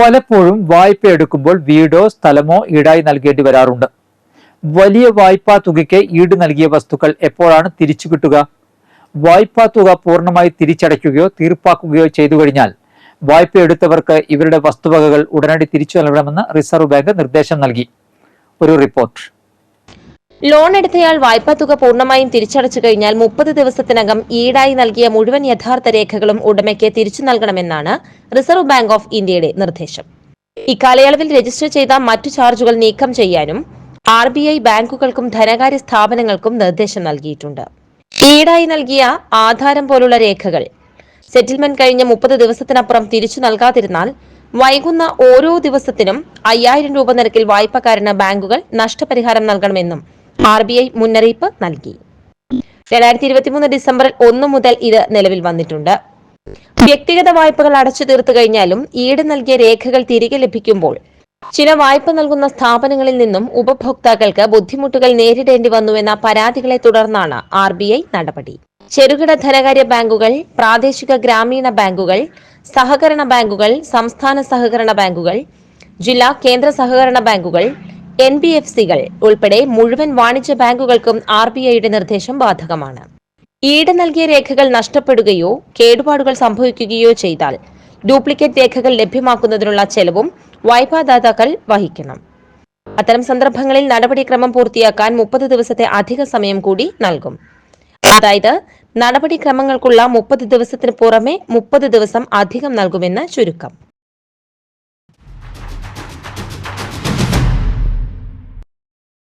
പലപ്പോഴും വായ്പ എടുക്കുമ്പോൾ വീടോ സ്ഥലമോ ഈടായി നൽകേണ്ടി വരാറുണ്ട്. വലിയ വായ്പാ തുകയ്ക്ക് ഈട് നൽകിയ വസ്തുക്കൾ എപ്പോഴാണ് തിരിച്ചു കിട്ടുക? വായ്പാ തുക പൂർണമായി തിരിച്ചടയ്ക്കുകയോ തീർപ്പാക്കുകയോ ചെയ്തു കഴിഞ്ഞാൽ വായ്പ എടുത്തവർക്ക് ഇവരുടെ വസ്തുവകകൾ ഉടനടി തിരിച്ചു നൽകണമെന്ന് റിസർവ് ബാങ്ക് നിർദ്ദേശം നൽകി. ഒരു റിപ്പോർട്ട്. ലോൺ എടുത്തയാൾ വായ്പാ തുക പൂർണമായും തിരിച്ചടച്ചു കഴിഞ്ഞാൽ മുപ്പത് ദിവസത്തിനകം ഈടായി നൽകിയ മുഴുവൻ യഥാർത്ഥ രേഖകളും ഉടമയ്ക്ക് തിരിച്ചു നൽകണമെന്നാണ് റിസർവ് ബാങ്ക് ഓഫ് ഇന്ത്യയുടെ നിർദ്ദേശം. ഇക്കാലയളവിൽ രജിസ്റ്റർ ചെയ്ത മറ്റു ചാർജുകൾ നീക്കം ചെയ്യാനും ആർ ബി ഐ ബാങ്കുകൾക്കും ധനകാര്യ സ്ഥാപനങ്ങൾക്കും നിർദ്ദേശം നൽകിയിട്ടുണ്ട്. ഈടായി നൽകിയ ആധാരം പോലുള്ള രേഖകൾ സെറ്റിൽമെന്റ് കഴിഞ്ഞ മുപ്പത് ദിവസത്തിനപ്പുറം തിരിച്ചു നൽകാതിരുന്നാൽ വൈകുന്ന ഓരോ ദിവസത്തിനും അയ്യായിരം രൂപ നിരക്കിൽ വായ്പക്കാരന് ബാങ്കുകൾ നഷ്ടപരിഹാരം നൽകണമെന്നും ആർ ബി ഐ മുന്നറിയിപ്പ് നൽകി. രണ്ടായിരത്തി ഇരുപത്തിമൂന്ന് ഡിസംബറിൽ ഒന്ന് മുതൽ ഇത് നിലവിൽ വന്നിട്ടുണ്ട്. വ്യക്തിഗത വായ്പകൾ അടച്ചു തീർത്തു കഴിഞ്ഞാലും ഈട് നൽകിയ രേഖകൾ തിരികെ ലഭിക്കുമ്പോൾ ചില വായ്പ നൽകുന്ന സ്ഥാപനങ്ങളിൽ നിന്നും ഉപഭോക്താക്കൾക്ക് ബുദ്ധിമുട്ടുകൾ നേരിടേണ്ടി വന്നുവെന്ന പരാതികളെ തുടർന്നാണ് ആർ ബി ഐ നടപടി. ചെറുകിട ധനകാര്യ ബാങ്കുകൾ പ്രാദേശിക ഗ്രാമീണ ബാങ്കുകൾ സഹകരണ ബാങ്കുകൾ സംസ്ഥാന സഹകരണ ബാങ്കുകൾ ജില്ലാ കേന്ദ്ര സഹകരണ ബാങ്കുകൾ എൻ ബി എഫ് സികൾ ഉൾപ്പെടെ മുഴുവൻ വാണിജ്യ ബാങ്കുകൾക്കും ആർ ബി ഐയുടെ നിർദ്ദേശം ബാധകമാണ്. ഈട് നൽകിയ രേഖകൾ നഷ്ടപ്പെടുകയോ കേടുപാടുകൾ സംഭവിക്കുകയോ ചെയ്താൽ ഡ്യൂപ്ലിക്കേറ്റ് രേഖകൾ ലഭ്യമാക്കുന്നതിനുള്ള ചെലവും വായ്പാദാതാക്കൾ വഹിക്കണം. അത്തരം സന്ദർഭങ്ങളിൽ നടപടിക്രമം പൂർത്തിയാക്കാൻ മുപ്പത് ദിവസത്തെ അധിക സമയം കൂടി നൽകും. അതായത് നടപടിക്രമങ്ങൾക്കുള്ള മുപ്പത് ദിവസത്തിന് പുറമെ മുപ്പത് ദിവസം അധികം നൽകുമെന്ന് ചുരുക്കം.